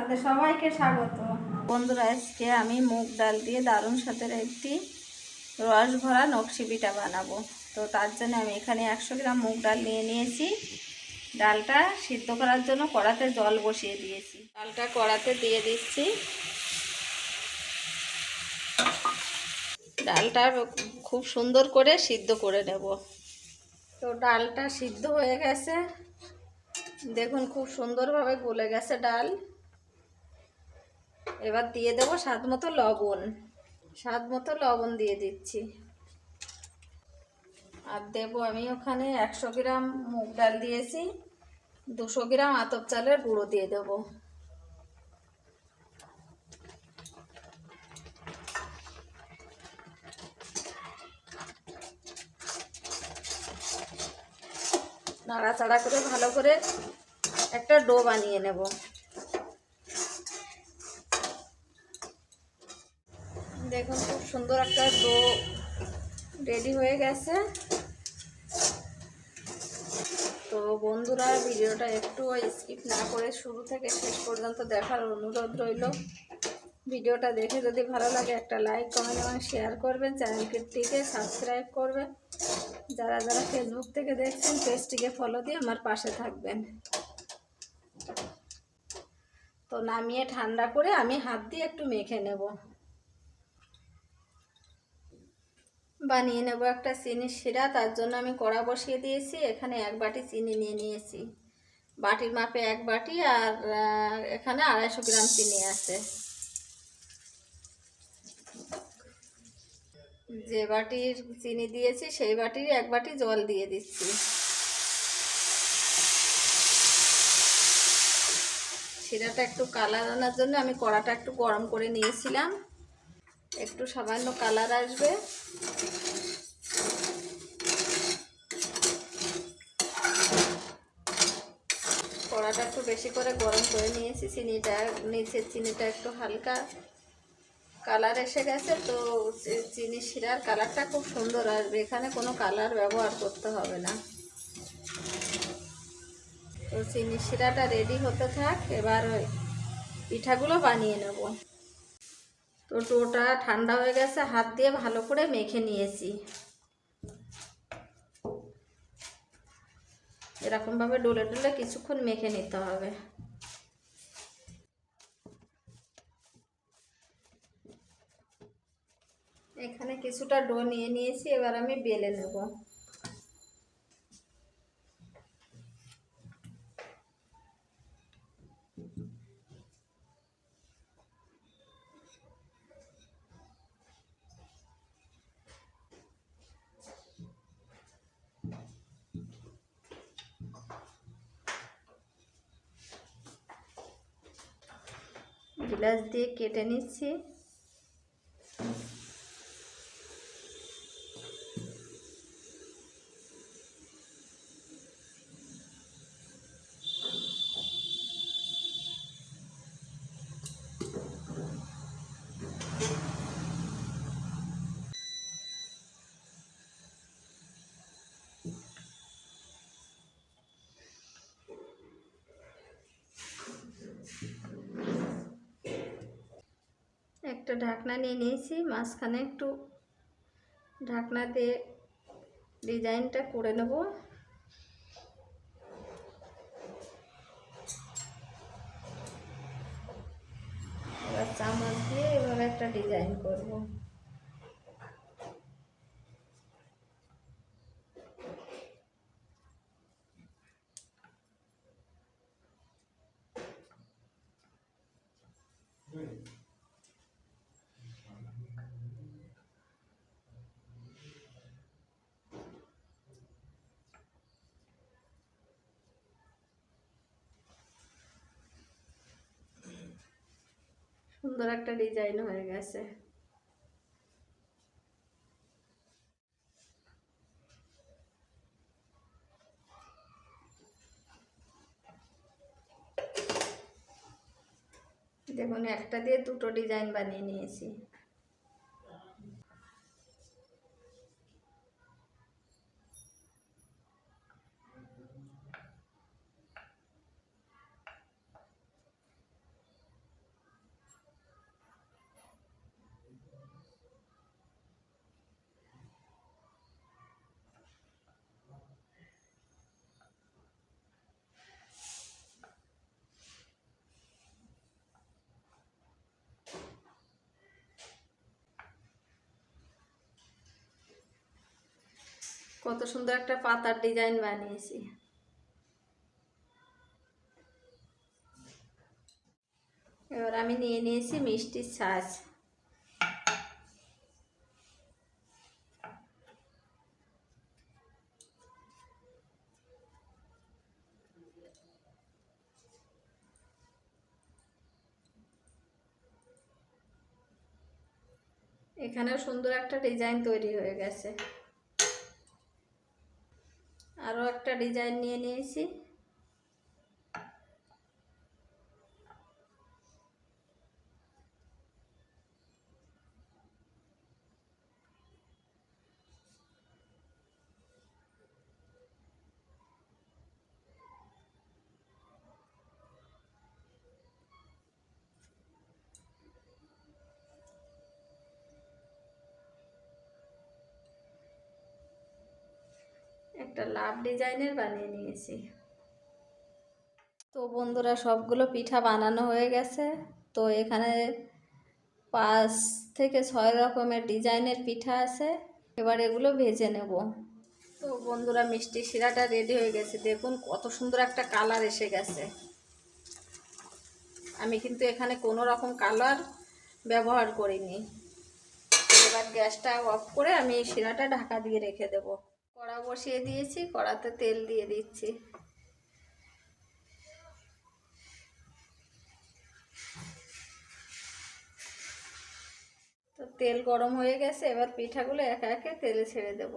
আপনাদের সবাইকে স্বাগত। বন্ধুরা, আজকে আমি মুগ ডাল দিয়ে দারুণ স্বাদের একটি রস ভরা নকশি পিঠা বানাবো। তো তার জন্য আমি এখানে একশো গ্রাম মুগ ডাল নিয়ে নিয়েছি। ডালটা সিদ্ধ করার জন্য কড়াতে জল বসিয়ে দিয়েছি। ডালটা কড়াতে দিয়ে দিচ্ছি। ডালটা খুব সুন্দর করে সিদ্ধ করে নেব। তো ডালটা সিদ্ধ হয়ে গেছে। দেখুন, খুব সুন্দরভাবে গলে গেছে ডাল। এবার দিয়ে দেবো স্বাদ মতো লবণ। স্বাদ মতো লবণ দিয়ে দিচ্ছি। আর দেবো আমি ওখানে একশো গ্রাম মুগ ডাল দিয়েছি, দুশো গ্রাম আতপ চালের গুঁড়ো দিয়ে দেবো। নাড়াচাড়া করে ভালো করে একটা ডো বানিয়ে নেব। দেখুন, খুব সুন্দর একটা ডো রেডি হয়ে গেছে। তো বন্ধুরা, ভিডিওটা একটু স্কিপ না করে শুরু থেকে শেষ পর্যন্ত দেখার অনুরোধ রইল। ভিডিওটা দেখে যদি ভালো লাগে, একটা লাইক, কমেন্ট এবং শেয়ার করবেন। চ্যানেলটিকে সাবস্ক্রাইব করবেন। যারা যারা ফেসবুক থেকে দেখছেন, পেজটিকে ফলো দিয়ে আমার পাশে থাকবেন। তো নামিয়ে ঠান্ডা করে আমি হাত দিয়ে একটু মেখে নেব। বানিয়ে নেব একটা চিনির শিরা, তার জন্য আমি কড়া বসিয়ে দিয়েছি, এখানে এক বাটি চিনি নিয়ে নিয়েছি। বাটির মাপে এক বাটি আর এখানে আড়াইশো গ্রাম চিনি আছে। যে বাটির চিনি দিয়েছি, সেই বাটির এক বাটি জল দিয়ে দিচ্ছি। শিরাটা একটু কালার আনার জন্য আমি কড়াটা একটু গরম করে নিয়েছিলাম। একটু সামান্য কালার আসবে। কড়াটা একটু বেশি করে গরম করে নিয়েছি, চিনিটা, নিচের চিনিটা একটু হালকা কালার এসে গেছে, তো চিনি শিরার কালারটা খুব সুন্দর আসবে। এখানে কোনো কালার ব্যবহার করতে হবে না। তো চিনি শিরাটা রেডি হতে থাক, এবার পিঠাগুলো বানিয়ে নেব। তো টোটা ঠান্ডা হয়ে গেছে, হাত দিয়ে ভালো করে মেখে নিয়েছি। এরকমভাবে ডোলে ডোলে কিছুক্ষণ মেখে নিতে হবে। এখানে কিছুটা ডো নিয়ে নিয়েছি, এবার আমি বেলে নেব। গিলাস দিয়ে কেটে নিচ্ছি। একটা ঢাকনা নিয়ে নিয়েছি, মাঝখানে একটু ঢাকনা দিয়ে ডিজাইনটা করে নেব। এবার চামচ দিয়ে এভাবে একটা ডিজাইন করব। সুন্দর একটা ডিজাইন হয়ে গেছে। দেখুন একটা দিয়ে দুটো ডিজাইন বানিয়ে নিয়েছি। কত সুন্দর একটা পাতার ডিজাইন বানিয়েছি। এবার আমি নিয়ে নিয়েছি মিষ্টির ছাঁচ। এখানেও সুন্দর একটা ডিজাইন তৈরি হয়ে গেছে। আরও একটা ডিজাইন নিয়ে নিয়েছি। একটা লাভ ডিজাইনের বানিয়ে নিয়েছি। তো বন্ধুরা সবগুলো পিঠা বানানো হয়ে গেছে। তো এখানে পাঁচ থেকে ছয় রকমের ডিজাইনের পিঠা আছে। এবার এগুলো ভেজে নেব। তো বন্ধুরা মিষ্টি শিরাটা রেডি হয়ে গেছে। দেখুন কত সুন্দর একটা কালার এসে গেছে। আমি কিন্তু এখানে কোনো রকম কালার ব্যবহার করিনি। এবার গ্যাসটা অফ করে আমি এই শিরাটা ঢাকা দিয়ে রেখে দেব। কড়া বসিয়ে দিয়েছি, কড়াতে তেল দিয়ে দিচ্ছি। তো তেল গরম হয়ে গেছে, এবার পিঠাগুলো একা একে তেলে ছেড়ে দেব।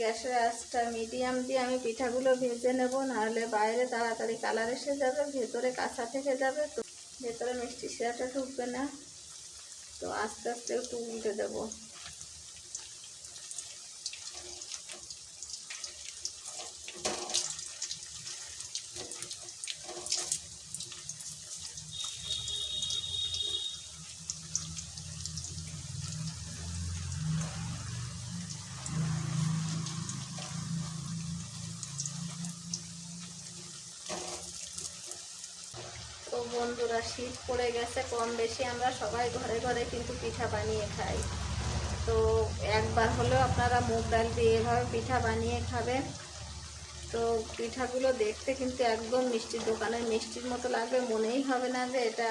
গ্যাসের আঁচটা মিডিয়াম দিয়ে আমি পিঠাগুলো ভেজে নেব, নাহলে বাইরে তাড়াতাড়ি কালার এসে যাবে, ভেতরে কাঁচা থেকে যাবে, তো ভেতরে মিষ্টি শিরাটা ঢুকবে না। তো আস্তে আস্তে একটু উল্টে দেবো তো বন্ধুরা, শীত পড়ে গেছে, কম বেশি আমরা সবাই ঘরে ঘরে কিন্তু পিঠা বানিয়ে খাই। তো একবার হলেও আপনারা মুগ ডাল দিয়ে এভাবে পিঠা বানিয়ে খাবেন। তো পিঠাগুলো দেখতে কিন্তু একদম মিষ্টির দোকানের মিষ্টির মতো লাগবে, মনেই হবে না যে এটা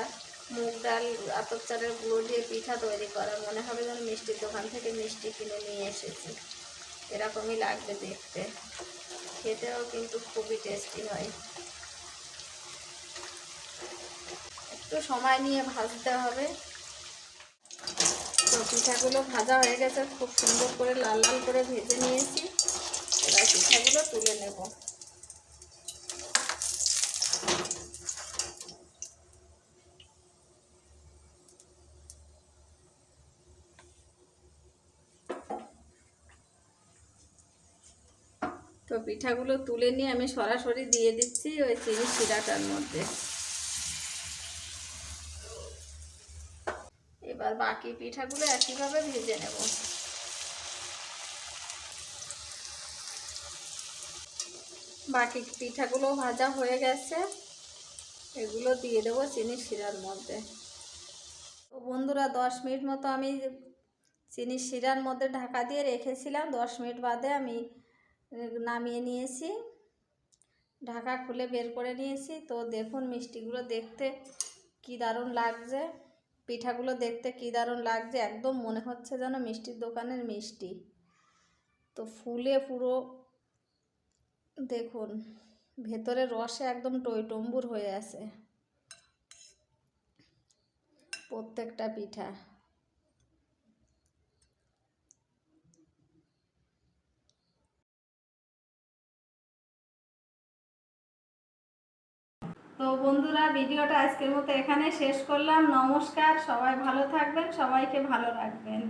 মুগ ডাল, আতপ চালের গুঁড়ো দিয়ে পিঠা তৈরি করা। মনে হবে যেন মিষ্টির দোকান থেকে মিষ্টি কিনে নিয়ে এসেছি। এরকমই লাগবে দেখতে। খেতেও কিন্তু খুবই টেস্টি হয়। একটু সময় নিয়ে ভাজতে হবে। তো পিঠাগুলো ভাজা হয়ে গেছে, খুব সুন্দর করে লাল লাল করে ভেজে নিয়েছি। এবার পিঠাগুলো তুলে নেব। তো পিঠাগুলো তুলে নিয়ে আমি সরাসরি দিয়ে দিচ্ছি ওই চিনি শিরাটার মধ্যে এবার বাকি পিঠাগুলো একইভাবে ভেজে নেব। বাকি পিঠাগুলো ভাজা হয়ে গেছে। এগুলো দিয়ে দেবো চিনি শিরার মধ্যে। বন্ধুরা, দশ মিনিট মতো আমি চিনি শিরার মধ্যে ঢাকা দিয়ে রেখেছিলাম। দশ মিনিট বাদে আমি নামিয়ে নিয়েছি। ঢাকা খুলে বের করে নিয়েছি। তো দেখুন মিষ্টিগুলো দেখতে কি দারুণ লাগছে। পিঠাগুলো দেখতে কী দারুণ লাগছে, একদম মনে হচ্ছে যেন মিষ্টির দোকানের মিষ্টি। তো ফুলে পুরো, দেখুন, ভেতরে রসে একদম টইটম্বুর হয়ে আছে প্রত্যেকটা পিঠা তো বন্ধুরা ভিডিওটা আজকের মতো এখানে শেষ করলাম। নমস্কার সবাই ভালো থাকবেন সবাইকে ভালো রাখবেন।